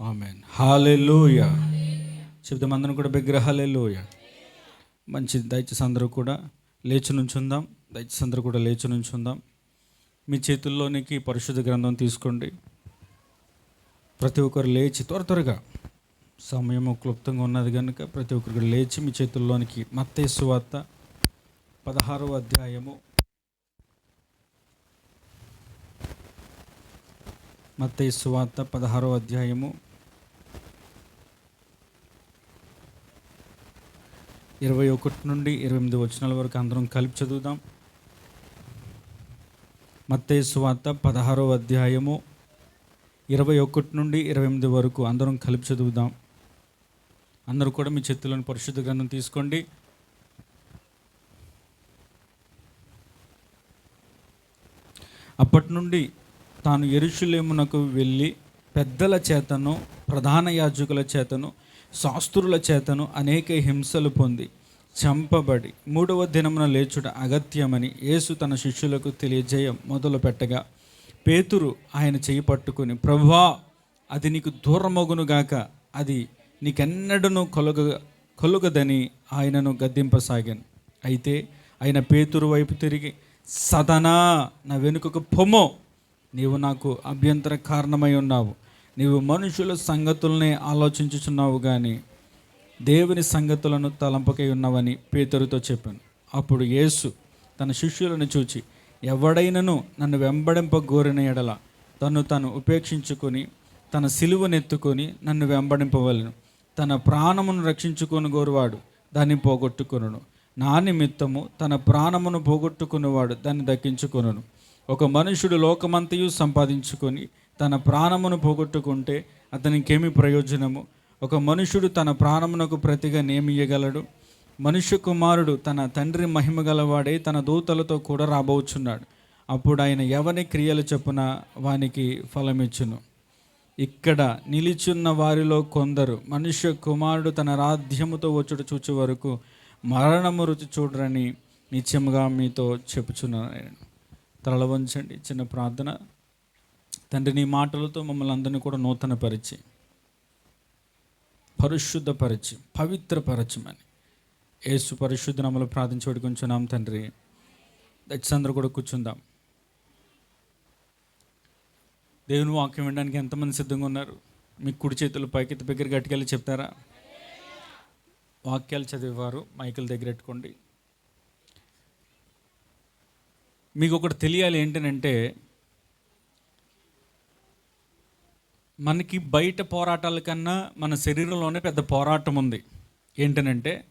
Amen hallelujah చెప్తాం అందరం కూడా విగ్రహాలే హాలెలూయ మంచి దయచేసి అందరూ కూడా లేచి నుంచుందాం. దయచేసి అందరూ కూడా లేచి నుంచుందాం. మీ చేతుల్లోనికి పరిశుద్ధ గ్రంథం తీసుకోండి. ప్రతి ఒక్కరు లేచి త్వర త్వరగా సమయం క్లుప్తంగా ఉన్నది కనుక ప్రతి ఒక్కరు కూడా లేచి మీ చేతుల్లోనికి మత్తేసు వార్త పదహారవ అధ్యాయము. మత్తేసు వార్త పదహారవ అధ్యాయము. ఇరవై ఒకటి నుండి ఇరవై ఎనిమిది వచనాల వరకు అందరం కలిపి చదువుదాం. మత్తయి వార్త పదహారో అధ్యాయము ఇరవై ఒకటి నుండి ఇరవై ఎనిమిది వరకు అందరం కలిపి చదువుదాం. అందరూ కూడా మీ చేతుల్లోని పరిశుద్ధ గ్రంథం తీసుకోండి. అప్పటి నుండి తాను ఎరుషులేమునకు వెళ్ళి పెద్దల చేతను ప్రధాన యాజకుల చేతను శాస్త్రుల చేతను అనేక హింసలు పొంది చంపబడి మూడవ దినమున లేచుట అగత్యమని యేసు తన శిష్యులకు తెలియజేయ మొదలు పెట్టగా పేతురు ఆయన చేయి పట్టుకుని ప్రభా అది నీకు దూరమగునుగాక అది నీకెన్నడను కొలుగ కొలుగదని ఆయనను గద్దింపసాగాను. అయితే ఆయన పేతురు వైపు తిరిగి సదనా నా వెనుకకు పొమ్మో నీవు నాకు అభ్యంతర కారణమై ఉన్నావు. నీవు మనుషుల సంగతుల్ని ఆలోచించుచున్నావు కానీ దేవుని సంగతులను తలంపకై ఉన్నావని పేతరుతో చెప్పాను. అప్పుడు యేసు తన శిష్యులను చూచి ఎవడైనను నన్ను వెంబడింప గోరిన ఎడల తను తను ఉపేక్షించుకొని తన సిలువనెత్తుకొని నన్ను వెంబడింపవలను. తన ప్రాణమును రక్షించుకొని గోరువాడు దాన్ని పోగొట్టుకొనును. నా నిమిత్తము తన ప్రాణమును పోగొట్టుకునేవాడు దాన్ని దక్కించుకొనును. ఒక మనుషుడు లోకమంతయు సంపాదించుకొని తన ప్రాణమును పోగొట్టుకుంటే అతనికేమి ప్రయోజనము? ఒక మనుషుడు తన ప్రాణమునకు ప్రతిగా నేమియగలడు మనుష్య కుమారుడు తన తండ్రి మహిమ గలవాడే తన దూతలతో కూడా రాబోచున్నాడు. అప్పుడు ఆయన ఎవని క్రియలు చెప్పున వానికి ఫలమిచ్చును? ఇక్కడ నిలిచున్న వారిలో కొందరు మనుష్య కుమారుడు తన రాధ్యముతో వచ్చుడు చూచే వరకు మరణము రుచి చూడరని నిత్యముగా మీతో చెప్పుచున్నాను. తలవంచండి. చిన్న ప్రార్థన. తండ్రి నీ మాటలతో మమ్మల్ని అందరినీ కూడా నూతనపరిచి పరిశుద్ధపరిచి పవిత్రపరచమని. యేసు పరిశుద్ధ నమ్మలు ప్రార్థించి కొంచున్నాం తండ్రి. దచ్చందరూ కూడా కూర్చుందాం. దేవుని వాక్యం వినడానికి ఎంతమంది సిద్ధంగా ఉన్నారు? మీ కుడి చేతులు పైకెత్తి దగ్గర గట్టికెళ్ళి చెప్తారా? వాక్యాలు చదివేవారు మైకిల్ దగ్గర పెట్టుకోండి. మీకు ఒకటి తెలియాలి ఏంటనంటే మనకి బయట పోరాటాల కన్నా మన శరీరంలోనే పెద్ద పోరాటం ఉంది. ఏంటనంటే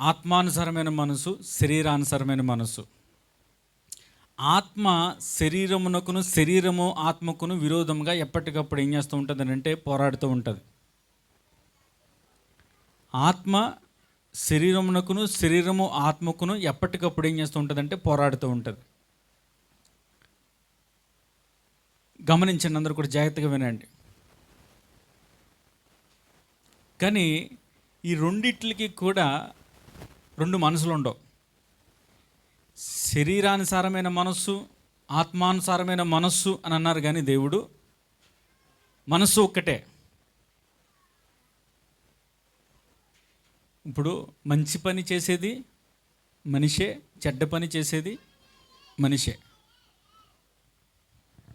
ఆత్మానుసరమైన మనసు శరీరానుసరమైన మనసు. ఆత్మ శరీరమునకును శరీరము ఆత్మకును విరోధంగా ఎప్పటికప్పుడు ఏం చేస్తూ ఉంటుంది అంటే పోరాడుతూ ఉంటుంది. ఆత్మ శరీరమునకును శరీరము ఆత్మకును ఎప్పటికప్పుడు ఏం చేస్తూ ఉంటుందంటే పోరాడుతూ ఉంటుంది. గమనించండి అందరూ కూడా జాగ్రత్తగా వినండి. కానీ ఈ రెండిట్లకి కూడా రెండు మనసులు ఉండవు. శరీరానుసారమైన మనస్సు ఆత్మానుసారమైన మనస్సు అని అన్నారు కానీ దేవుడు మనస్సు ఒక్కటే. ఇప్పుడు మంచి పని చేసేది మనిషే చెడ్డ పని చేసేది మనిషే.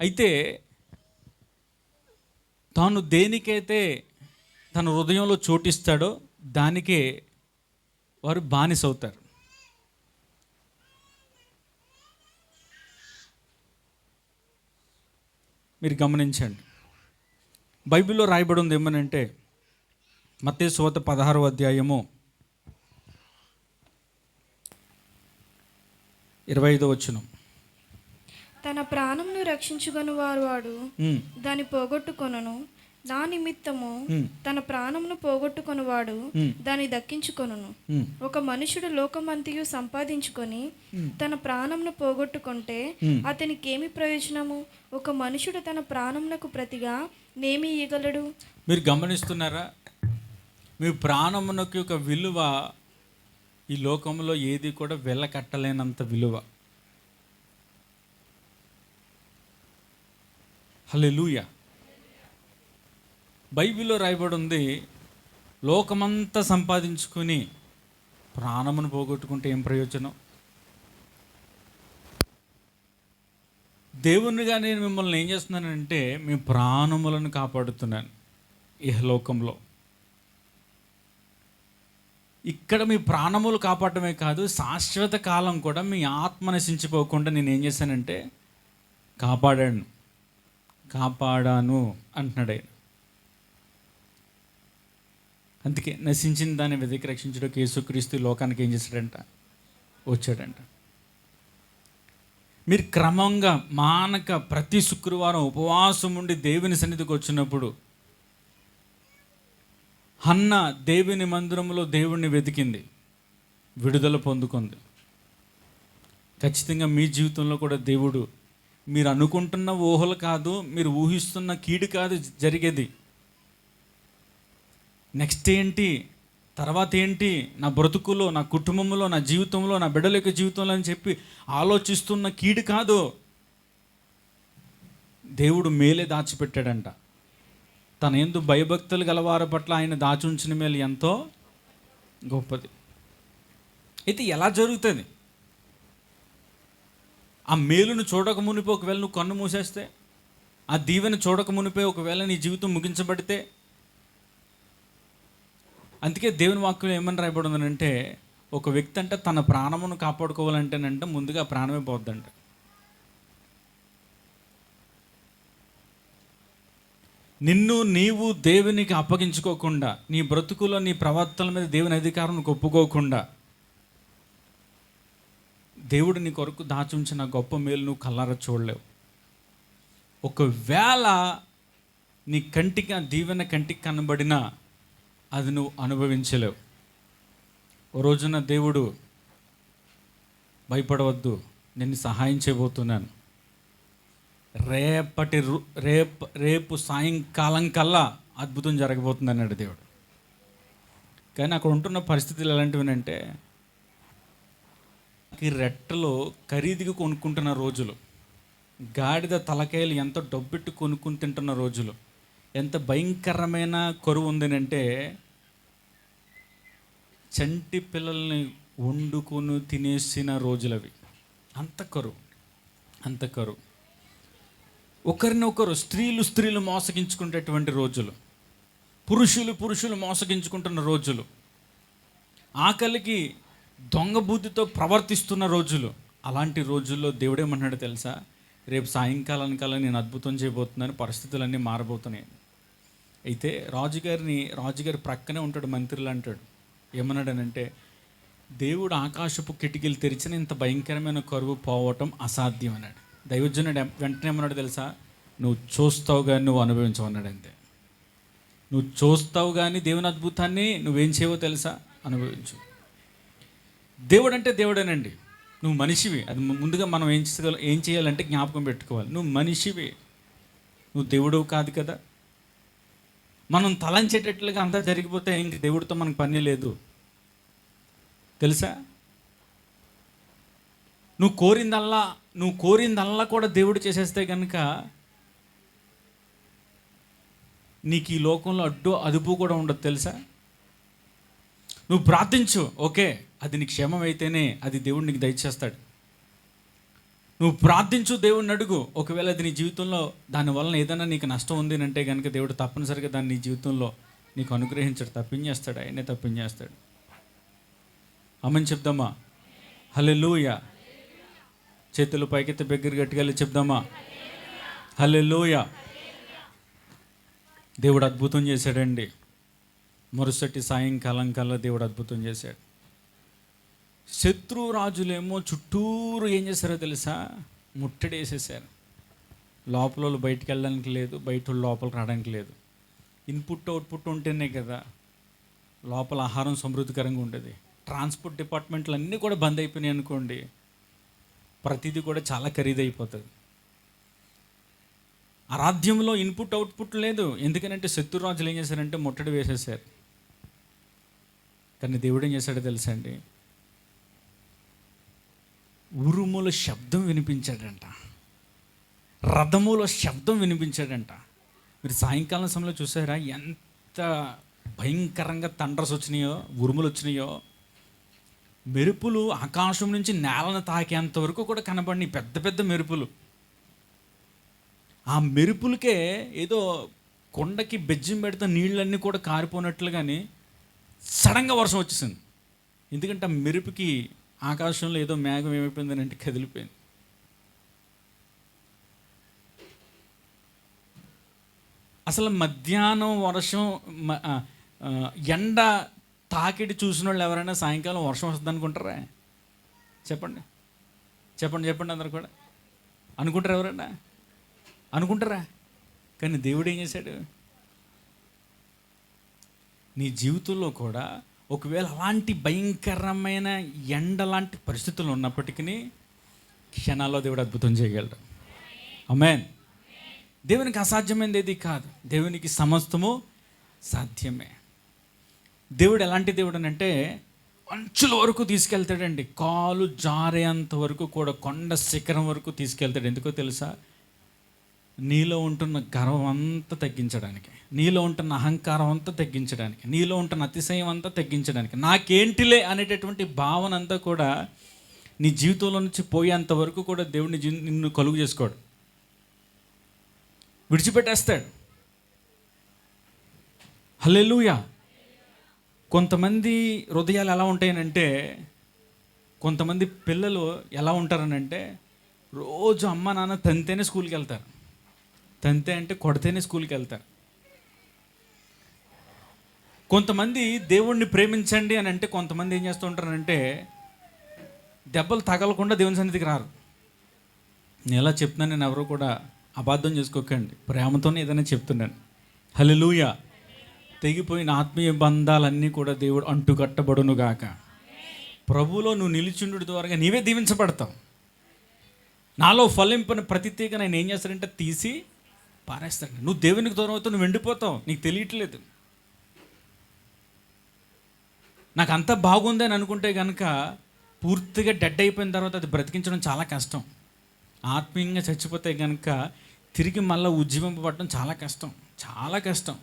అయితే తాను దేనికైతే తన హృదయంలో చోటిస్తాడో దానికే వారు బానిస అవుతారు మీరు గమనించండి. బైబిల్లో రాయబడి ఉంది ఏమనంటే మతేశ్వత పదహారో అధ్యాయము ఇరవై ఐదో వచ్చినాం తన ప్రాణంను రక్షించుకొని వారు వాడు దాన్ని పోగొట్టుకొనను. నా నిమిత్తము తన ప్రాణమును పోగొట్టుకొనువాడు దాన్ని దక్కించుకొనును. ఒక మనుషుడు లోకమంతియు సంపాదించుకొని తన ప్రాణమును పోగొట్టుకుంటే అతనికి ఏమి ప్రయోజనము? ఒక మనుషుడు తన ప్రాణమునకు ప్రతిగా నేమి ఇయ్యగలడు? మీరు గమనిస్తున్నారా? మీ ప్రాణమునకు యొక్క విలువ ఈ లోకంలో ఏది కూడా వెళ్ళకట్టలేనంత విలువ. హలెలూయ బైబిల్లో రాయబడి ఉంది లోకమంతా సంపాదించుకుని ప్రాణమును పోగొట్టుకుంటే ఏం ప్రయోజనం? దేవునిగా నేను మిమ్మల్ని ఏం చేస్తున్నానంటే మీ ప్రాణములను కాపాడుతున్నాను ఇహలోకంలో ఇక్కడ మీ ప్రాణములు కాపాడమే కాదు శాశ్వత కాలం కూడా మీ ఆత్మ నశించిపోకుండా నేను ఏం చేశానంటే కాపాడాను. కాపాడాను అంటున్నాడు ఆయన. అందుకే నశించిన దాన్ని వెతికి రక్షించడానికి యేసుక్రీస్తు లోకానికి ఏం చేశాడంట? వచ్చాడంట. మీరు క్రమంగా మానక ప్రతి శుక్రవారం ఉపవాసం ఉండి దేవుని సన్నిధికి వచ్చినప్పుడు హన్న దేవుని మందిరంలో దేవుణ్ణి వెతికింది విడుదల పొందుకుంది. ఖచ్చితంగా మీ జీవితంలో కూడా దేవుడు మీరు అనుకుంటున్న ఊహలు కాదు మీరు ఊహిస్తున్న కీడు కాదు జరిగేది. నెక్స్ట్ ఏంటి? తర్వాత ఏంటి? నా బ్రతుకులో నా కుటుంబంలో నా జీవితంలో నా బిడ్డల యొక్క జీవితంలో అని చెప్పి ఆలోచిస్తున్న కీడు కాదు. దేవుడు మేలే దాచిపెట్టాడంట. తన ఎందు భయభక్తులు గలవారి పట్ల ఆయన దాచుంచిన ఉంచిన మేలు ఎంతో గొప్పది. అయితే ఎలా జరుగుతుంది? ఆ మేలును చూడక మునిపే ఒకవేళ నువ్వు కన్ను మూసేస్తే ఆ దీవెన చూడక మునిపే ఒకవేళ నీ జీవితం ముగించబడితే అందుకే దేవుని వాక్యం ఏమని రాయబడి ఉందనంటే ఒక వ్యక్తి అంటే తన ప్రాణమును కాపాడుకోవాలంటేనంటే ముందుగా ప్రాణమే పోద్దంట. నిన్ను నీవు దేవునికి అప్పగించుకోకుండా నీ బ్రతుకులో నీ ప్రవర్తన మీద దేవుని అధికారం ఒప్పుకోకుండా దేవుడు నీ కొరకు దాచుంచిన గొప్ప మేలు నువ్వు కల్లార చూడలేవు. ఒకవేళ నీ కంటికి ఆ దీవెన కంటికి కనబడినా అది నువ్వు అనుభవించలేవు. ఓ రోజున దేవుడు భయపడవద్దు నేను సహాయం చేయబోతున్నాను. రేపటి రు- రేపు రేపు సాయంకాలం కల్లా అద్భుతం జరగబోతుంది అన్నాడు దేవుడు. కానీ అక్కడ ఉంటున్న పరిస్థితులు ఎలాంటివి అంటే రెట్టలో ఖరీదుగా కొనుక్కుంటున్న రోజులు. గాడిద తలకాయలు ఎంత డబ్బెట్టు కొనుక్కుని తింటున్న రోజులు. ఎంత భయంకరమైన కరువు ఉందనంటే చంటి పిల్లల్ని వండుకొని తినేసిన రోజులు అవి అంత కరువు. అంత కరువు. ఒకరిని ఒకరు స్త్రీలు స్త్రీలు మోసగించుకునేటువంటి రోజులు. పురుషులు పురుషులు మోసగించుకుంటున్న రోజులు. ఆకలికి దొంగ బుద్ధితో ప్రవర్తిస్తున్న రోజులు. అలాంటి రోజుల్లో దేవుడేమన్నాడు తెలుసా? రేపు సాయంకాలానికల్లా నేను అద్భుతం చేయబోతున్నాను పరిస్థితులన్నీ మారబోతున్నాయి. అయితే రాజుగారిని రాజుగారి ప్రక్కనే ఉంటాడు మంత్రులు అంటాడు. ఏమన్నాడనంటే దేవుడు ఆకాశపు కిటికీలు తెరిచిన ఇంత భయంకరమైన కరువు పోవటం అసాధ్యం అన్నాడు. దైవజనుడు వెంటనే ఏమన్నాడు తెలుసా? నువ్వు చూస్తావు కానీ నువ్వు అనుభవించవు అంతే. నువ్వు చూస్తావు కానీ దేవుని అద్భుతాన్ని నువ్వేం చేయవో తెలుసా? అనుభవించు. దేవుడు అంటే దేవుడేనండి. నువ్వు మనిషివి. అది ముందుగా మనం ఏం చేయగల ఏం చేయాలంటే జ్ఞాపకం పెట్టుకోవాలి. నువ్వు మనిషివి. నువ్వు దేవుడు కాదు కదా. మనం తలంచేటట్లుగా అంతా జరిగిపోతే ఇంక దేవుడితో మనకు పని లేదు. తెలుసా? నువ్వు కోరిందల్లా నువ్వు కోరిందల్లా కూడా దేవుడు చేసేస్తే కనుక నీకు ఈ లోకంలో అడ్డు అదుపు కూడా ఉండదు. తెలుసా? నువ్వు ప్రార్థించు. ఓకే. అది నీ క్షేమం అయితేనే అది దేవుడు నీకు దయచేస్తాడు. నువ్వు ప్రార్థించు దేవుడిని అడుగు. ఒకవేళ అది నీ జీవితంలో దానివల్ల ఏదైనా నీకు నష్టం ఉంది అంటే కనుక దేవుడు తప్పనిసరిగా దాన్ని నీ జీవితంలో నీకు అనుగ్రహించాడు తప్పించేస్తాడు ఆయనే తప్పించేస్తాడు. అమ్మని చెప్దామా? హలే లూయ చేతులు పైకెత్తి దగ్గర గట్టిగా చెప్దామా? హలే లూయ దేవుడు అద్భుతం చేశాడండి. మరుసటి సాయంకాలం కల్లా దేవుడు అద్భుతం చేశాడు. శత్రు రాజులేమో చుట్టూరు ఏం చేశారో తెలుసా? ముట్టడి వేసేసారు లోపల వాళ్ళు బయటికి వెళ్ళడానికి లేదు బయట వాళ్ళు లోపల రావడానికి లేదు. ఇన్పుట్ అవుట్పుట్ ఉంటేనే కదా లోపల ఆహారం సమృద్ధికరంగా ఉండేది. ట్రాన్స్పోర్ట్ డిపార్ట్మెంట్లు అన్నీ కూడా బంద్ అయిపోయినాయి అనుకోండి ప్రతిదీ కూడా చాలా ఖరీదైపోతుంది. ఆరాధ్యంలో ఇన్పుట్ అవుట్పుట్ లేదు. ఎందుకనంటే శత్రురాజులు ఏం చేశారంటే ముట్టడి వేసేసారు కానీ దేవుడు ఏం చేశాడో తెలుసా అండి? ఉరుముల శబ్దం వినిపించాడంట. రథముల శబ్దం వినిపించాడంట. మీరు సాయంకాలం సమయంలో చూసారా ఎంత భయంకరంగా తండ్రస్ వచ్చినాయో ఉరుములు వచ్చినాయో. మెరుపులు ఆకాశం నుంచి నేలను తాకేంత వరకు కూడా కనబడినాయి పెద్ద పెద్ద మెరుపులు. ఆ మెరుపులకే ఏదో కొండకి బెజ్జం పెడితే నీళ్ళన్నీ కూడా కారిపోయినట్లు కానీ సడన్గా వర్షం వచ్చేసింది. ఎందుకంటే ఆ మెరుపుకి ఆకాశంలో ఏదో మేఘం ఏమైపోయిందని అంటే కదిలిపోయింది. అసలు మధ్యాహ్నం వర్షం ఎండ తాకిడి చూసిన వాళ్ళు ఎవరైనా సాయంకాలం వర్షం వస్తుంది అనుకుంటారా? చెప్పండి. చెప్పండి చెప్పండి అందరు కూడా. అనుకుంటారు ఎవరైనా? అనుకుంటారా? కానీ దేవుడు ఏం చేశాడు? నీ జీవితంలో కూడా ఒకవేళ అలాంటి భయంకరమైన ఎండ లాంటి పరిస్థితులు ఉన్నప్పటికీ క్షణాల్లో దేవుడు అద్భుతం చేయగలడు. అమెన్ దేవునికి అసాధ్యమైనది ఏది కాదు. దేవునికి సమస్తము సాధ్యమే. దేవుడు ఎలాంటి దేవుడు అని అంటే అంచుల వరకు తీసుకెళ్తాడండి. కాలు జారేంత వరకు కూడా కొండ శిఖరం వరకు తీసుకెళ్తాడు. ఎందుకో తెలుసా? నీలో ఉంటున్న గర్వం అంతా తగ్గించడానికి నీలో ఉంటున్న అహంకారం అంతా తగ్గించడానికి నీలో ఉంటున్న అతిశయం అంతా తగ్గించడానికి నాకేంటిలే అనేటటువంటి భావన అంతా కూడా నీ జీవితంలో నుంచి పోయేంత వరకు కూడా దేవుడిని నిన్ను కలుగు చేసుకోడు. విడిచిపెట్టేస్తాడు. హలెలుయా కొంతమంది హృదయాలు ఎలా ఉంటాయనంటే కొంతమంది పిల్లలు ఎలా ఉంటారనంటే రోజు అమ్మ నాన్న తంతేనే స్కూల్కి వెళ్తారు. తంతే అంటే కొడితేనే స్కూల్కి వెళ్తారు కొంతమంది దేవుణ్ణి ప్రేమించండి అని అంటే కొంతమంది ఏం చేస్తూ ఉంటారంటే దెబ్బలు తగలకుండా దేవుని సన్నిధికి రారు. నేను ఎలా చెప్తున్నాను నేను ఎవరు కూడా అబద్ధం చేసుకోకండి. ప్రేమతోనే ఏదైనా చెప్తున్నాను. హల్లెలూయా. తెగిపోయిన ఆత్మీయ బంధాలన్నీ కూడా దేవుడు అంటుకట్టబడును గాక. ప్రభువులో నువ్వు నిలిచిండు ద్వారా నీవే దీవించబడతావు. నాలో ఫలింపని ప్రతి తీగ నేను ఏం చేస్తానంటే తీసి పారేస్తాడు. నువ్వు దేవునికి దూరం అవుతావు నువ్వు ఎండిపోతావు. నీకు తెలియట్లేదు. నాకు అంత బాగుంది అని అనుకుంటే కనుక పూర్తిగా డెడ్ అయిపోయిన తర్వాత అది బ్రతికించడం చాలా కష్టం. ఆత్మీయంగా చచ్చిపోతే కనుక తిరిగి మళ్ళీ ఉజ్జీవింపబడడం చాలా కష్టం. చాలా కష్టం.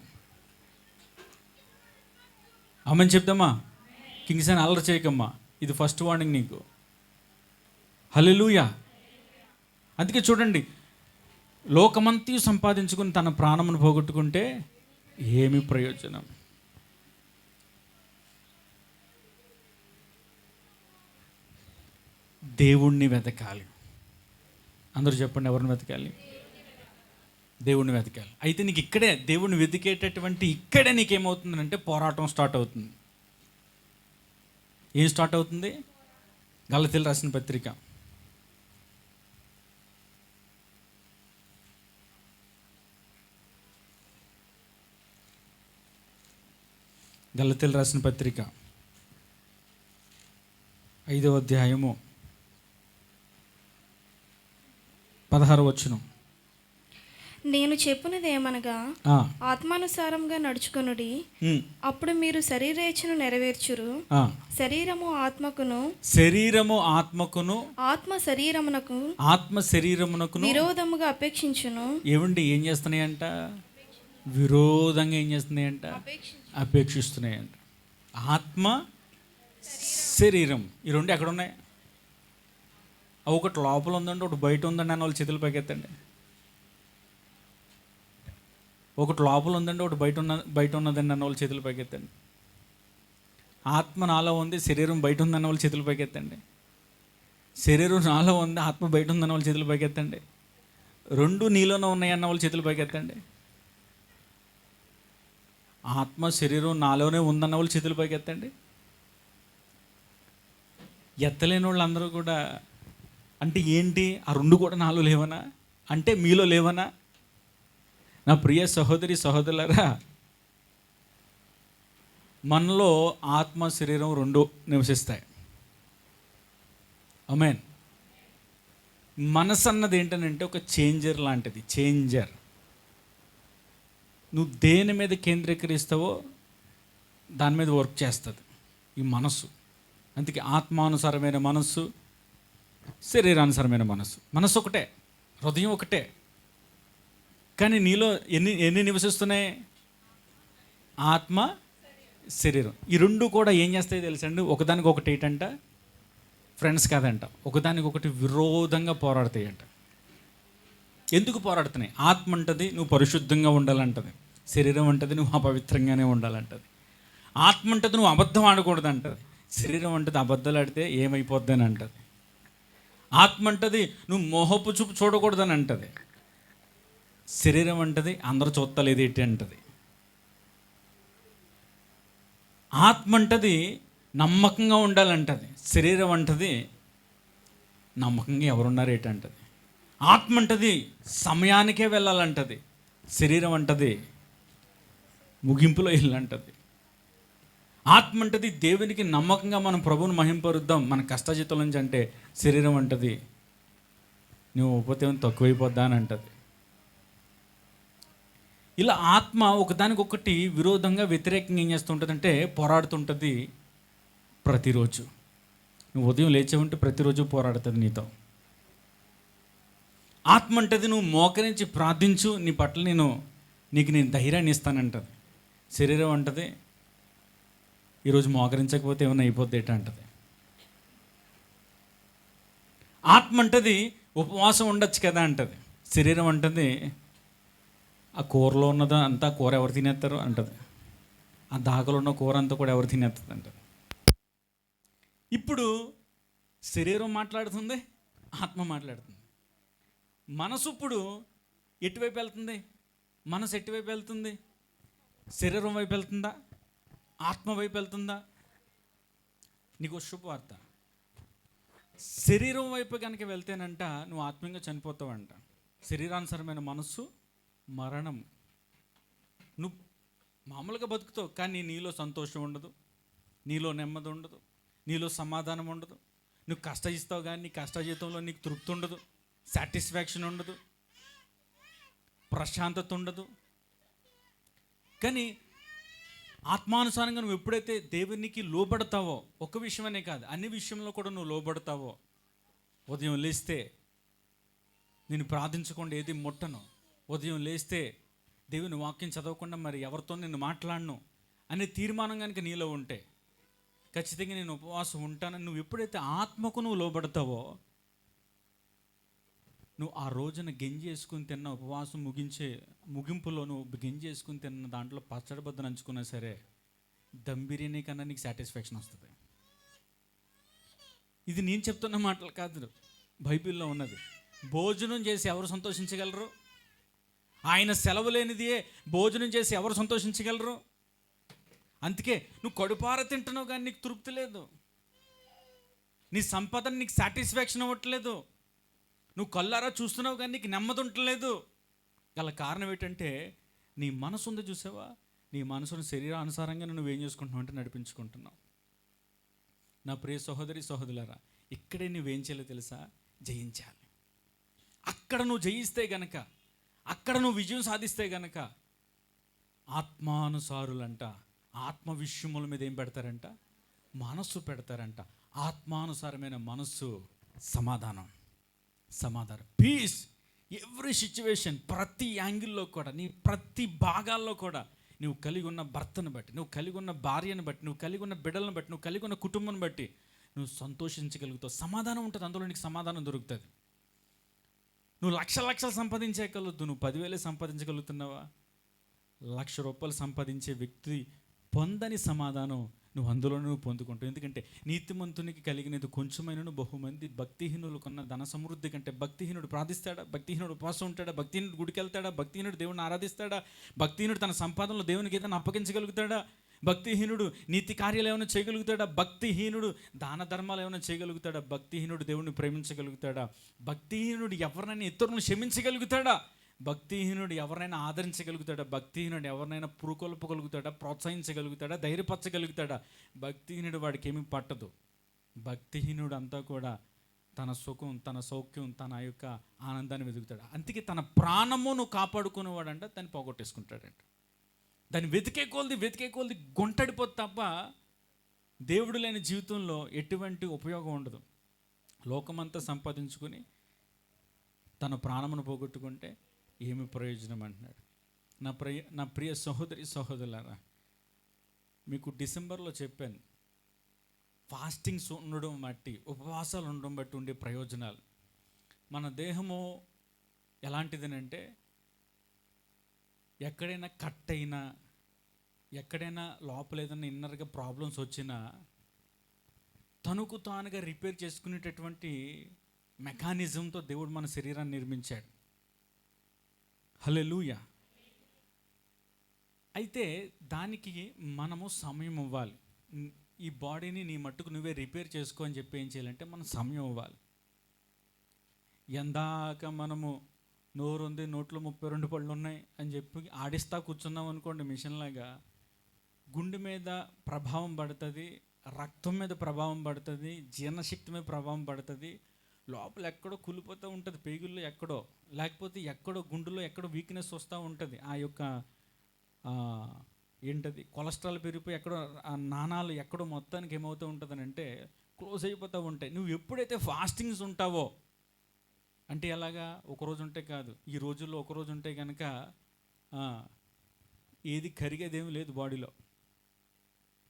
అమ్మని చెప్దామా కింగ్స్ అని అల్లరి చేయకమ్మా. ఇది ఫస్ట్ వార్నింగ్ నీకు. హల్లెలూయా అందుకే చూడండి లోకమంతి సంపాదించుకుని తన ప్రాణమును పోగొట్టుకుంటే ఏమి ప్రయోజనం? దేవుణ్ణి వెతకాలి. అందరూ చెప్పండి ఎవరిని వెతకాలి? దేవుణ్ణి వెతకాలి. అయితే నీకు ఇక్కడే దేవుణ్ణి వెతికేటటువంటి ఇక్కడే నీకేమవుతుందంటే పోరాటం స్టార్ట్ అవుతుంది. ఏం స్టార్ట్ అవుతుంది? గలతీలు రాసిన పత్రిక. గలతీలు రాసిన పత్రిక. ఐదవ అధ్యాయము. పదహారు వచ్చును నేను చెప్పినది ఏమనగా ఆ, ఆత్మానుసారంగా నడుచుకొనుడి అప్పుడు మీరు శరీరేచ్ఛను నెరవేర్చురు. శరీరము ఆత్మకును శరీరము ఆత్మకును ఆత్మ శరీరమునకు ఆత్మ శరీరమునకును విరోధముగా అపేక్షించును. ఏమండి ఏం చేస్తున్నాయంట? విరోధంగా ఏం చేస్తున్నాయంట? అపేక్షిస్తున్నాయండి ఆత్మ శరీరం ఈ రెండు ఎక్కడ ఉన్నాయి ఒకటి లోపల ఉందండి ఒకటి బయట ఉందండి అని వాళ్ళు చేతులు పైకెత్తండి. ఒకటి లోపల ఉందండి ఒకటి బయట ఉన్న బయట ఉన్నదండి అన్న వాళ్ళు చేతులు పైకెత్తండి. ఆత్మ నాలో ఉంది శరీరం బయట ఉందన్న వాళ్ళు చేతులు పైకెత్తండి. శరీరం నాలో ఉంది ఆత్మ బయట ఉందన్న వాళ్ళు చేతులు పైకెత్తండి. రెండు నీలోనే ఉన్నాయన్న వాళ్ళు చేతులు పైకెత్తండి. ఆత్మ శరీరం నాలోనే ఉందన్న వాళ్ళు చేతులు పైకెత్తండి. ఎత్తలేని వాళ్ళు అందరూ కూడా అంటే ఏంటి? ఆ రెండు కూడా నాలో లేవనా? అంటే మీలో లేవనా? నా ప్రియ సహోదరి సహోదరులరా మనలో ఆత్మ శరీరం రెండు నివసిస్తాయి. అమేన్ మనసు అన్నది ఏంటనంటే ఒక చేంజర్ లాంటిది చేంజర్ నువ్వు దేని మీద కేంద్రీకరిస్తావో దాని మీద వర్క్ చేస్తుంది. ఈ మనస్సు. అందుకే ఆత్మానుసారమైన మనస్సు శరీరానుసారమైన మనస్సు. మనస్సు ఒకటే హృదయం ఒకటే. కానీ నీలో ఎన్ని ఎన్ని నివసిస్తున్నాయి? ఆత్మ శరీరం. ఈ రెండు కూడా ఏం చేస్తాయి తెలుసండి? ఒకదానికి ఒకటి ఏంటంట? ఫ్రెండ్స్ కాదంట. ఒకదానికి ఒకటి విరోధంగా పోరాడతాయంట. ఎందుకు పోరాడుతున్నాయి? ఆత్మ అంటది నువ్వు పరిశుద్ధంగా ఉండాలంటది. శరీరం అంటది నువ్వు అపవిత్రంగానే ఉండాలంటది. ఆత్మ అంటది నువ్వు అబద్ధం ఆడకూడదు అంటది శరీరం అంటది అబద్ధాలు ఆడితే ఏమైపోద్ది అని అంటది. ఆత్మ అంటది నువ్వు మోహపు చూపు చూడకూడదని అంటది శరీరం అంటది అందరూ చూస్తలేదు ఏంటి అంటది. ఆత్మ అంటది నమ్మకంగా ఉండాలంటది. శరీరం అంటది నమ్మకంగా ఎవరున్నారు ఏంటంటది ఆత్మ అంటది సమయానికే వెళ్ళాలంటది శరీరం అంటది ముగింపులో వెళ్ళాలంటది. ఆత్మ అంటది దేవునికి నమ్మకంగా మనం ప్రభువుని మహింపరుద్దాం మన కష్టజీతం నుంచి అంటే శరీరం అంటది నువ్వు ఉపతేవం తక్కువైపోద్దా అని అంటది. ఇలా ఆత్మ ఒకదానికొకటి విరోధంగా వ్యతిరేకంగా ఏం చేస్తుంటుందంటే పోరాడుతుంటుంది ప్రతిరోజు. నువ్వు ఉదయం లేచే ఉంటే ప్రతిరోజు పోరాడుతుంది నీతో. ఆత్మ అంటది నువ్వు మోకరించి ప్రార్థించు నీ పట్ల నేను నీకు నేను ధైర్యాన్ని ఇస్తానంటది. శరీరం అంటది ఈరోజు మోకరించకపోతే ఏమైనా అయిపోద్ది ఏటా అంటది. ఆత్మ అంటది ఉపవాసం ఉండొచ్చు కదా అంటది. శరీరం అంటది ఆ కూరలో ఉన్నదా అంతా కూర ఎవరు తినేస్తారు అంటది. ఆ దాకలో ఉన్న కూర అంతా కూడా ఎవరు తినేస్తుంది అంటది. ఇప్పుడు శరీరం మాట్లాడుతుంది ఆత్మ మాట్లాడుతుంది. మనసు ఇప్పుడు ఎటువైపు వెళ్తుంది? మనసు ఎటువైపు వెళ్తుంది? శరీరం వైపు వెళ్తుందా? ఆత్మ వైపు వెళ్తుందా? నీకు శుభవార్త. శరీరం వైపు కనుక వెళ్తేనంట నువ్వు ఆత్మీయంగా చనిపోతావంట. శరీరానుసరమైన మనస్సు మరణం. నువ్వు మామూలుగా బతుకుతావు కానీ నీలో సంతోషం ఉండదు నీలో నెమ్మది ఉండదు నీలో సమాధానం ఉండదు. నువ్వు కష్టజిస్తావు కానీ నీ కష్టజీతంలో నీకు తృప్తి ఉండదు. సాటిస్ఫాక్షన్ ఉండదు ప్రశాంతత ఉండదు. కానీ ఆత్మానుసారంగా నువ్వు ఎప్పుడైతే దేవునికి లోబడతావో ఒక విషయమనే కాదు అన్ని విషయంలో కూడా నువ్వు లోబడతావో ఉదయం లేస్తే నేను ప్రార్థించకుండా ఏది ముట్టను. ఉదయం లేస్తే దేవుని వాక్యం చదవకుండా మరి ఎవరితో నేను మాట్లాడను అనే తీర్మానం కనుక నీలో ఉంటే ఖచ్చితంగా నేను ఉపవాసం ఉంటానని నువ్వు ఎప్పుడైతే ఆత్మకు నువ్వు లోబడతావో నువ్వు ఆ రోజున గెంజి వేసుకుని తిన్న ఉపవాసం ముగించే ముగింపులో నువ్వు గెంజి వేసుకుని తిన్న దాంట్లో పచ్చడి బద్దలు నంచుకున్నా సరే దమ్ బిర్యానీ కన్నా నీకు సాటిస్ఫాక్షన్ వస్తుంది. ఇది నేను చెప్తున్న మాటలు కాదు. బైబిల్లో ఉన్నది. భోజనం చేసి ఎవరు సంతోషించగలరు? ఆయన సెలవు లేనిదియే భోజనం చేసి ఎవరు సంతోషించగలరు? అందుకే నువ్వు కడుపార తింటున్నావు కానీ నీకు తృప్తి లేదు. నీ సంపద నీకు సాటిస్ఫాక్షన్ అవ్వట్లేదు. నువ్వు కళ్ళారా చూస్తున్నావు కానీ నీకు నెమ్మది ఉండలేదు గల కారణం ఏంటంటే నీ మనసు ఉంది చూసావా? నీ మనసును శరీరానుసారంగా నువ్వు ఏం చేసుకుంటున్నావు అంటే నడిపించుకుంటున్నావు. నా ప్రియ సహోదరి సహోదరులారా ఇక్కడే నువ్వేం చేయాలో తెలుసా? జయించాలి. అక్కడ నువ్వు జయిస్తే గనక అక్కడ నువ్వు విజయం సాధిస్తే గనక ఆత్మానుసారులంట ఆత్మ విషయముల మీద ఏం పెడతారంట? మనస్సు పెడతారంట. ఆత్మానుసారమైన మనస్సు సమాధానం. సమాధానం. పీస్ ఎవ్రీ సిచ్యువేషన్ ప్రతి యాంగిల్లో కూడా నీ ప్రతి భాగాల్లో కూడా నువ్వు కలిగి ఉన్న భర్తను బట్టి నువ్వు కలిగి ఉన్న భార్యను బట్టి నువ్వు కలిగి ఉన్న బిడ్డలను బట్టి నువ్వు కలిగి ఉన్న కుటుంబం బట్టి నువ్వు సంతోషించగలుగుతావు. సమాధానం ఉంటుంది అందులో నీకు సమాధానం దొరుకుతుంది. నువ్వు లక్ష లక్షలు సంపాదించగలదు నువ్వు పదివేలే సంపాదించగలుగుతున్నావా? లక్ష రూపాయలు సంపాదించే వ్యక్తి పొందని సమాధానం నువ్వు అందులో నువ్వు పొందుకుంటావు. ఎందుకంటే నీతిమంతునికి కలిగినది కొంచెమైనను బహుమంది భక్తిహీనులు కొన్న ధన సమృద్ధి కంటే భక్తిహీనుడు ప్రార్థిస్తాడా? భక్తిహీనుడు ఉపవాసం ఉంటాడా? భక్తిహీనుడు గుడికి వెళ్తాడా భక్తిహీనుడు దేవుని ఆరాధిస్తాడా? భక్తిహీనుడు తన సంపాదనలో దేవునికి ఏదైనా అప్పగించగలుగుతాడా? భక్తిహీనుడు నీతి కార్యాలు ఏమైనా చేయగలుగుతాడా? భక్తిహీనుడు దాన ధర్మాలు ఏమైనా చేయగలుగుతాడా? భక్తిహీనుడు దేవుని ప్రేమించగలుగుతాడా? భక్తిహీనుడు ఎవరినైనా ఇతరులను క్షమించగలుగుతాడా? భక్తిహీనుడు ఎవరైనా ఆదరించగలుగుతాడా? భక్తిహీనుడు ఎవరినైనా పురుకొల్పగలుగుతాడా? ప్రోత్సహించగలుగుతాడా? ధైర్యపరచగలుగుతాడా? భక్తిహీనుడు వాడికి ఏమీ పట్టదు. భక్తిహీనుడు అంతా కూడా తన సుఖం తన సౌఖ్యం తన యొక్క ఆనందాన్ని వెతుకుతాడు. అందుకే తన ప్రాణమును కాపాడుకునేవాడంట దాన్ని పోగొట్టేసుకుంటాడంట. దాన్ని వెతికే కొలది వెతికే కొలది గుంటడిపోతే తప్ప దేవుడు లేని జీవితంలో ఎటువంటి ఉపయోగం ఉండదు. లోకమంతా సంపాదించుకొని తన ప్రాణమును పోగొట్టుకుంటే ఏమి ప్రయోజనం అంటున్నాడు నా ప్రియ నా ప్రియ సహోదరి సహోదరులారా మీకు డిసెంబర్లో చెప్పాను. ఫాస్టింగ్స్ ఉండడం బట్టి ఉపవాసాలు ఉండడం బట్టి ఉండే ప్రయోజనాలు. మన దేహము ఎలాంటిదనంటే ఎక్కడైనా కట్ అయినా ఎక్కడైనా లోపల ఏదైనా ఇన్నర్గా ప్రాబ్లమ్స్ వచ్చినా తనకు తానుగా రిపేర్ చేసుకునేటటువంటి మెకానిజంతో దేవుడు మన శరీరాన్ని నిర్మించాడు. హలెలూయ అయితే దానికి మనము సమయం ఇవ్వాలి. ఈ బాడీని నీ మట్టుకు నువ్వే రిపేర్ చేసుకో అని చెప్పి ఏం చేయాలంటే మనం సమయం ఇవ్వాలి. ఎందాక మనము నోరు ఉంది నోట్లో ముప్పై రెండు పళ్ళు ఉన్నాయి అని చెప్పి ఆడిస్తా కూర్చున్నాం అనుకోండి మిషన్ లాగా. గుండె మీద ప్రభావం పడుతుంది రక్తం మీద ప్రభావం పడుతుంది జీర్ణశక్తి మీద ప్రభావం పడుతుంది లోపల ఎక్కడో కులిపోతూ ఉంటుంది పేగుల్లో ఎక్కడో. లేకపోతే ఎక్కడో గుండెలో ఎక్కడో వీక్నెస్ వస్తూ ఉంటుంది. ఆ యొక్క ఏంటది? కొలెస్ట్రాల్ పెరిగిపోయి ఎక్కడో ఆ నాణాలు ఎక్కడో మొత్తానికి ఏమవుతూ ఉంటుందని అంటే క్లోజ్ అయిపోతూ ఉంటాయి. నువ్వు ఎప్పుడైతే ఫాస్టింగ్స్ ఉంటావో అంటే ఎలాగా? ఒక రోజు ఉంటే కాదు. ఈ రోజుల్లో ఒక రోజు ఉంటే కనుక ఏది కరిగేదేమీ లేదు బాడీలో.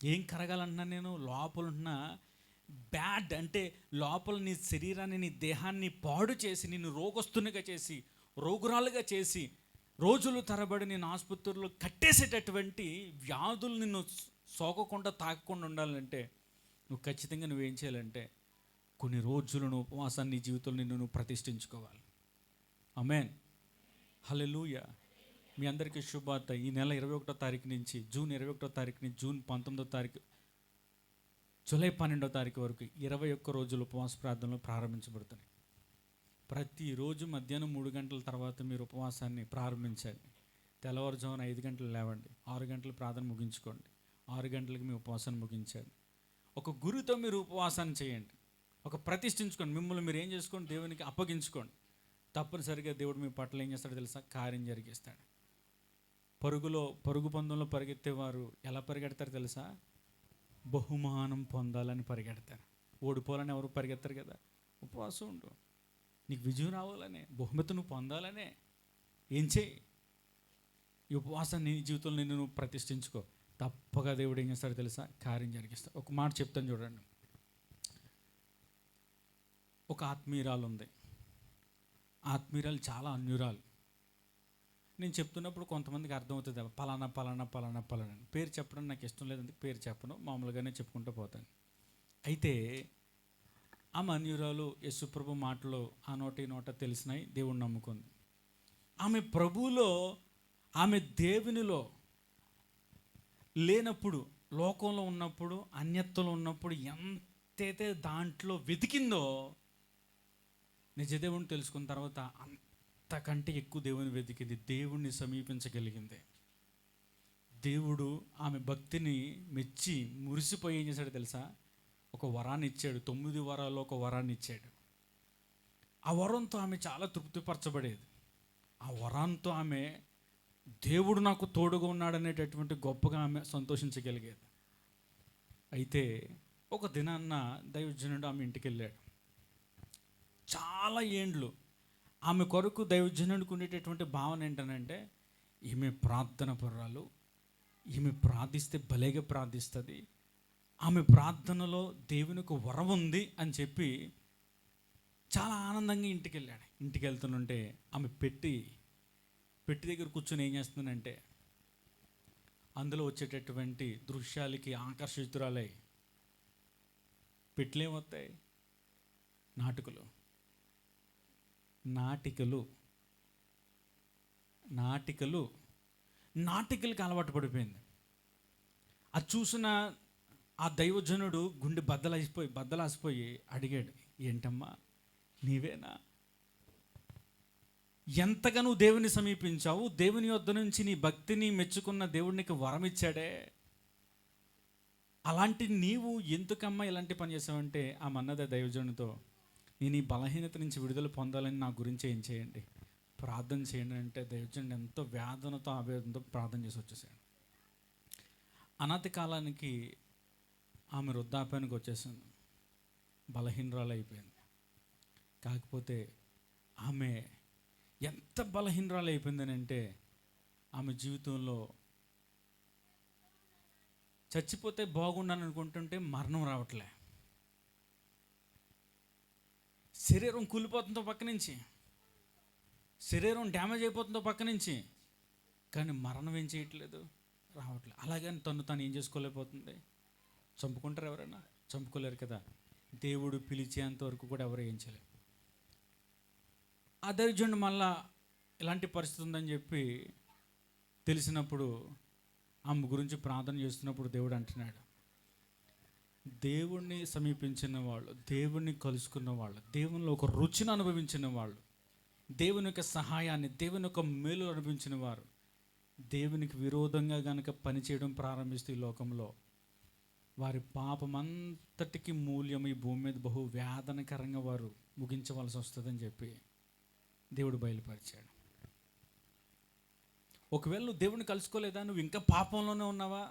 ఏం కరగాలన్నా నేను లోపల ఉంటున్నా బ్యాడ్ అంటే లోపల నీ శరీరాన్ని నీ దేహాన్ని పాడు చేసి నిన్ను రోగస్తునిగా చేసి రోగురాలుగా చేసి రోజులు తరబడి నేను ఆసుపత్రుల్లో కట్టేసేటటువంటి వ్యాధులు నిన్ను సోకకుండా తాకకుండా ఉండాలంటే నువ్వు ఖచ్చితంగా నువ్వేం చేయాలంటే కొన్ని రోజులు నువ్వు ఉపవాసాన్ని జీవితంలో నిన్ను నువ్వు ప్రతిష్ఠించుకోవాలి. అమెన్ హలెలూయ మీ అందరికీ శుభార్త ఈ నెల ఇరవై ఒకటో తారీఖు నుంచి జూన్ ఇరవై ఒకటో తారీఖు నుంచి జూన్ పంతొమ్మిదో తారీఖు జూలై పన్నెండో తారీఖు వరకు ఇరవై ఒక్క రోజులు ఉపవాస ప్రార్థనలు ప్రారంభించబడుతున్నాయి. ప్రతిరోజు మధ్యాహ్నం మూడు గంటల తర్వాత మీరు ఉపవాసాన్ని ప్రారంభించండి తెల్లవారుజామున ఐదు గంటలు లేవండి. ఆరు గంటలు ప్రార్థన ముగించుకోండి. ఆరు గంటలకు మీ ఉపవాసాన్ని ముగించండి ఒక గురుతో మీరు ఉపవాసాన్ని చేయండి. ఒక ప్రతిష్ఠించుకోండి. మిమ్మల్ని మీరు ఏం చేసుకోండి దేవునికి అప్పగించుకోండి. తప్పనిసరిగా దేవుడు మీ పట్ల ఏం చేస్తాడో తెలుసా? కార్యం జరిగిస్తాడు. పరుగులో పరుగు పందెంలో పరిగెత్తేవారు ఎలా పరిగెడతారు తెలుసా? బహుమానం పొందాలని పరిగెడతారు. ఓడిపోవాలని ఎవరు పరిగెత్తారు కదా? ఉపవాసం ఉండు. నీకు విజయం రావాలనే బహుమతి నువ్వు పొందాలనే ఏం చేయి? ఈ ఉపవాసాన్ని నీ జీవితంలో నిన్ను నువ్వు ప్రతిష్ఠించుకో. తప్పగా దేవుడు ఏం చేస్తాడో తెలుసా? కార్యం జరిగిస్తాడు. ఒక మాట చెప్తాను చూడండి. ఒక ఆత్మీయురాలు ఉంది. ఆత్మీయురాలు చాలా అన్యురాలు. నేను చెప్తున్నప్పుడు కొంతమందికి అర్థమవుతుంది పలానా పలానా పలానా పలానా అని. పేరు చెప్పడం నాకు ఇష్టం లేదంటే పేరు చెప్పను మామూలుగానే చెప్పుకుంటూ పోతాను అయితే ఆ మన్యురాలు యశుప్రభు మాటలు ఆ నోట ఈ నోట తెలిసినాయి దేవుణ్ణి నమ్ముకుంది ఆమె ప్రభువులో ఆమె దేవునిలో లేనప్పుడు లోకంలో ఉన్నప్పుడు అన్యత్వంలో ఉన్నప్పుడు ఎంతైతే దాంట్లో వెతికిందో నిజదేవుని తెలుసుకున్న తర్వాత అంతకంటే ఎక్కువ దేవుని వెతికింది దేవుణ్ణి సమీపించగలిగింది. దేవుడు ఆమె భక్తిని మెచ్చి మురిసిపోయి ఏం చేశాడు తెలుసా? ఒక వరాన్ని ఇచ్చాడు తొమ్మిది వరాల్లో ఒక వరాన్ని ఇచ్చాడు. ఆ వరంతో ఆమె చాలా తృప్తిపరచబడేది. ఆ వరంతో ఆమె దేవుడు నాకు తోడుగా ఉన్నాడనేటటువంటి గొప్పగా ఆమె సంతోషించగలిగేది. అయితే ఒక దినాన్న దైవజనుడు ఆమె ఇంటికి వెళ్ళాడు చాలా ఏండ్లు ఆమె కొరకు దైవజనుడికి ఉండేటటువంటి భావన ఏంటనంటే ఈమె ప్రార్థన పర్రాలు ఈమె ప్రార్థిస్తే భలేగా ప్రార్థిస్తుంది ఆమె ప్రార్థనలో దేవునికి వరం ఉంది అని చెప్పి చాలా ఆనందంగా ఇంటికి వెళ్ళాడు ఇంటికి వెళ్తుంటే ఆమె పెట్టి పెట్టి దగ్గర కూర్చొని ఏం చేస్తుందంటే అందులో వచ్చేటటువంటి దృశ్యాలకి ఆకర్షితురాలై పెట్లు నాటకులు. నాటికలు నాటికలు నాటికలకి అలవాటు పడిపోయింది. అది చూసిన ఆ దైవజనుడు గుండె బద్దలైపోయి బద్దలాసిపోయి అడిగాడు ఏంటమ్మా నీవేనా? ఎంతగా నువ్వు దేవుని సమీపించావు దేవుని వద్ద నుంచి నీ భక్తిని మెచ్చుకున్న దేవుడికి వరం ఇచ్చాడే. అలాంటి నీవు ఎందుకమ్మా ఇలాంటి పని చేసావంటే? ఆ మన్నద దైవజనుడితో నేను ఈ బలహీనత నుంచి విడుదల పొందాలని నా గురించి ఏం చేయండి? ప్రార్థన చేయండి అంటే దయచండి ఎంతో వేదనతో ఆవేదనతో ప్రార్థన చేసి వచ్చేసాడు. అనాతి కాలానికి ఆమె వృద్ధాప్యానికి వచ్చేసింది. బలహీనరాలు అయిపోయింది. కాకపోతే ఆమె ఎంత బలహీనరాలు అయిపోయిందనంటే ఆమె జీవితంలో చచ్చిపోతే బాగుండని అనుకుంటుంటే మరణం రావట్లే. శరీరం కూలిపోతుందో పక్క నుంచి శరీరం డ్యామేజ్ అయిపోతుందో పక్క నుంచి కానీ మరణం ఏం చేయట్లేదు రావట్లేదు. అలాగని తను తను ఏం చేసుకోలేకపోతుంది. చంపుకుంటారు ఎవరైనా? చంపుకోలేరు కదా. దేవుడు పిలిచేంత వరకు కూడా ఎవరు ఏం చేయలేరు. ఆ దరిద్రుడు మళ్ళా ఇలాంటి పరిస్థితి ఉందని చెప్పి తెలిసినప్పుడు ఆమె గురించి ప్రార్థన చేస్తున్నప్పుడు దేవుడు అంటున్నాడు. దేవుణ్ణి సమీపించిన వాళ్ళు దేవుణ్ణి కలుసుకున్న వాళ్ళు దేవునిలో ఒక రుచిని అనుభవించిన వాళ్ళు దేవుని యొక్క సహాయాన్ని దేవుని యొక్క మేలు అనుభవించిన వారు దేవునికి విరోధంగా గనక పనిచేయడం ప్రారంభిస్తే ఈ లోకంలో వారి పాపమంతటికి మూల్యం ఈ భూమి మీద బహు వేదనకరంగా వారు ముగించవలసి వస్తుందని చెప్పి దేవుడు బయలుపరిచాడు. ఒకవేళ నువ్వు దేవుని కలుసుకోలేదా? నువ్వు ఇంకా పాపంలోనే ఉన్నావా?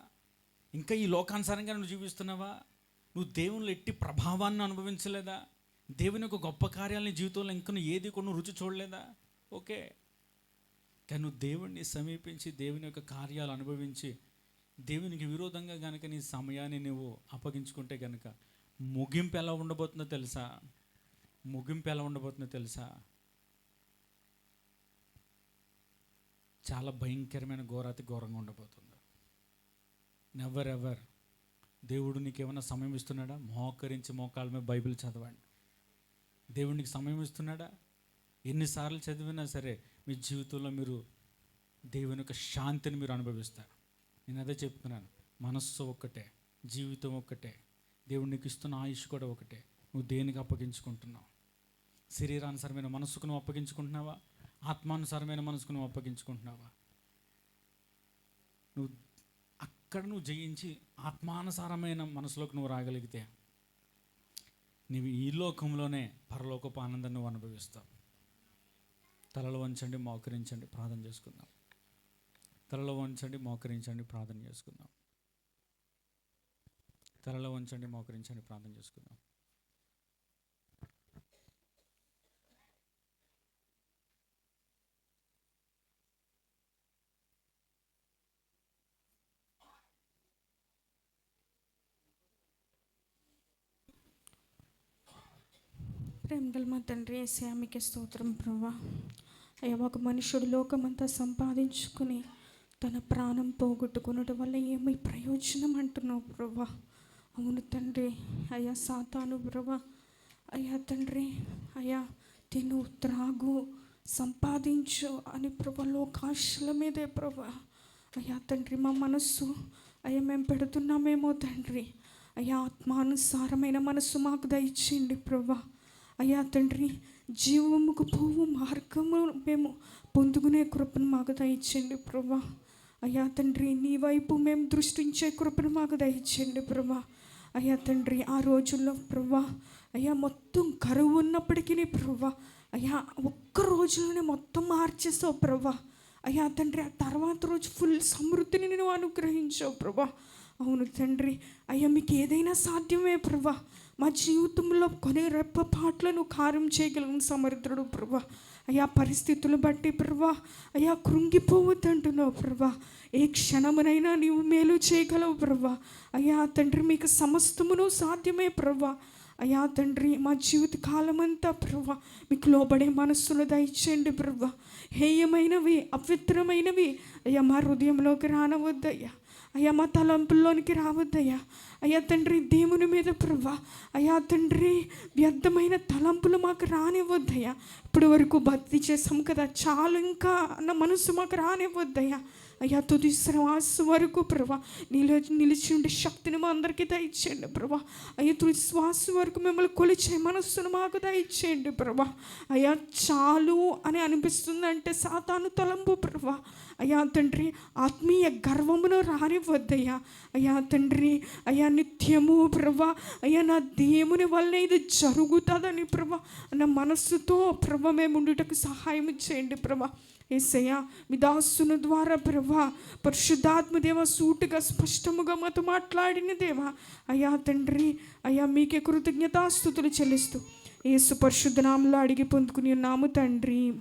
ఇంకా ఈ లోకానుసారంగా నువ్వు జీవిస్తున్నావా? నువ్వు దేవుని ఎట్టి ప్రభావాన్ని అనుభవించలేదా? దేవుని యొక్క గొప్ప కార్యాలని జీవితంలో ఇంకా నువ్వు ఏది కూడా రుచి చూడలేదా? ఓకే. కానీ నువ్వు దేవుణ్ణి సమీపించి దేవుని యొక్క కార్యాలు అనుభవించి దేవునికి విరోధంగా కనుక నీ సమయాన్ని నువ్వు అప్పగించుకుంటే కనుక ముగింపు ఎలా ఉండబోతుందో తెలుసా? ముగింపు ఎలా ఉండబోతుందో తెలుసా? చాలా భయంకరమైన ఘోరాతి ఘోరంగా ఉండబోతుంది. నెవర్ ఎవర్ దేవుడు నీకు ఏమైనా సమయం ఇస్తున్నాడా? మోకరించి మోకాలమే మీద బైబిల్ చదవండి. దేవుడికి సమయం ఇస్తున్నాడా? ఎన్నిసార్లు చదివినా సరే మీ జీవితంలో మీరు దేవుని యొక్క శాంతిని మీరు అనుభవిస్తారు. నేను అదే చెప్తున్నాను. మనస్సు ఒక్కటే జీవితం ఒక్కటే దేవుడు నీకు ఇస్తున్న ఆయుష్ కూడా ఒకటే నువ్వు దేనికి అప్పగించుకుంటున్నావు? శరీరానుసారమైన మనస్సుకు నువ్వు అప్పగించుకుంటున్నావా? ఆత్మానుసారమైన మనసుకు నువ్వు అప్పగించుకుంటున్నావా? నువ్వు అక్కడ నువ్వు జయించి ఆత్మానుసారమైన మనసులోకి నువ్వు రాగలిగితే నీవు ఈ లోకంలోనే పరలోకపు ఆనందాన్ని నువ్వు అనుభవిస్తావు. తలలో వంచండి మోకరించండి ప్రార్థన చేసుకుందాం. తలలో వంచండి మోకరించండి ప్రార్థన చేసుకుందాం. తలలో వంచండి మోకరించండి ప్రార్థన చేసుకుందాం. ప్రేమగల మా తండ్రి ఏసామికి స్తోత్రం ప్రభా. అయ్యా ఒక మనుషుడు లోకమంతా సంపాదించుకుని తన ప్రాణం పోగొట్టుకునడం వల్ల ఏమి ప్రయోజనం అంటున్నావు ప్రభా. అవును తండ్రి అయ్యా సాతాను ప్రభా. అయ్యా తండ్రి అయ్యా తిను త్రాగు సంపాదించు అని ప్రభా లోకాశల మీదే ప్రభా. అయ్యా తండ్రి మా మనస్సు అయ్యా మేము పెడుతున్నామేమో తండ్రి. అయ్యా ఆత్మానుసారమైన మనస్సు మాకు దయచేయండి ప్రభా. అయ్యా తండ్రి జీవముకు పోవు మార్గము మేము పొందుకునే కృపను మాకు దయచండి ప్రభా. అయ్యా తండ్రి నీ వైపు మేము దృష్టించే కృపను మాకు దయచండి ప్రభా. అయ్యా తండ్రి ఆ రోజుల్లో ప్రభా అయ్యా మొత్తం కరువు ఉన్నప్పటికీ ప్రభా అయ్యా ఒక్క రోజులోనే మొత్తం మార్చేసావు ప్రభా. అయ్యా తండ్రి ఆ తర్వాత రోజు ఫుల్ సమృద్ధిని నువ్వు అనుగ్రహించావు ప్రభా. అవును తండ్రి అయ్యా మీకు ఏదైనా సాధ్యమే ప్రభా. మా జీవితంలో కొన్ని రెప్పపాట్లు నువ్వు కార్యం చేయగలిగిన సమర్థుడు ప్రభా. అయ్యా పరిస్థితులు బట్టి ప్రభా. అయ్యా కృంగిపోవద్దంటున్నావు ప్రభా. ఏ క్షణమునైనా నీవు మేలు చేయగలవు ప్రభా. అయ్యా తండ్రి మీకు సమస్తమును సాధ్యమే ప్రభా. అయ్యా తండ్రి మా జీవిత కాలమంతా ప్రభా మీకు లోబడే మనస్సును దయచేయండి ప్రభా. హేయమైనవి అపవిత్రమైనవి అయ్యా మా హృదయంలోకి రానవద్దయ్యా. అయ్యా మా తలంపుల్లోనికి రావద్దయ్యా. అయ్యా తండ్రి దేవుని మీద ప్రభా. అయ్యా తండ్రి వ్యర్థమైన తలంపులు మాకు రానివ్వద్దయ్యా. ఇప్పటి వరకు భక్తి చేసాం కదా చాలు ఇంకా అన్న మనసు మాకు రానివ్వద్దయ్యా. అయ్యా తుది శ్వాస వరకు ప్రభా నిల నిలిచి ఉండే శక్తిని మా అందరికీ దయచేయండి ప్రభా. అయ్యా తుది శ్వాస వరకు మిమ్మల్ని కొలిచే మనస్సును మాకు దయచేయండి ప్రభా. అయ్యా చాలు అని అనిపిస్తుందంటే సాతాను తలంపు ప్రభా. అయ్యా తండ్రి ఆత్మీయ గర్వమును రానివ్వద్దయ్యా. అయ్యా తండ్రి అయ్యా నిత్యము ప్రభా అయ్యా నా దేవుని వల్ల ఇది జరుగుతుందని ప్రభా. నా మనస్సుతో ప్రభ మేము ఉండుటకు సహాయం చేయండి ప్రభా. ఏసయ్యా మీ దాసుని ద్వారా ప్రభా పరిశుద్ధాత్మ దేవ సూటుగా స్పష్టముగా మాతో మాట్లాడిన దేవా అయ్యా తండ్రి అయ్యా మీకే కృతజ్ఞతాస్థుతులు చెల్లిస్తూ ఏసు పరిశుద్ధనాములు అడిగి పొందుకుని ఉన్నాము తండ్రి.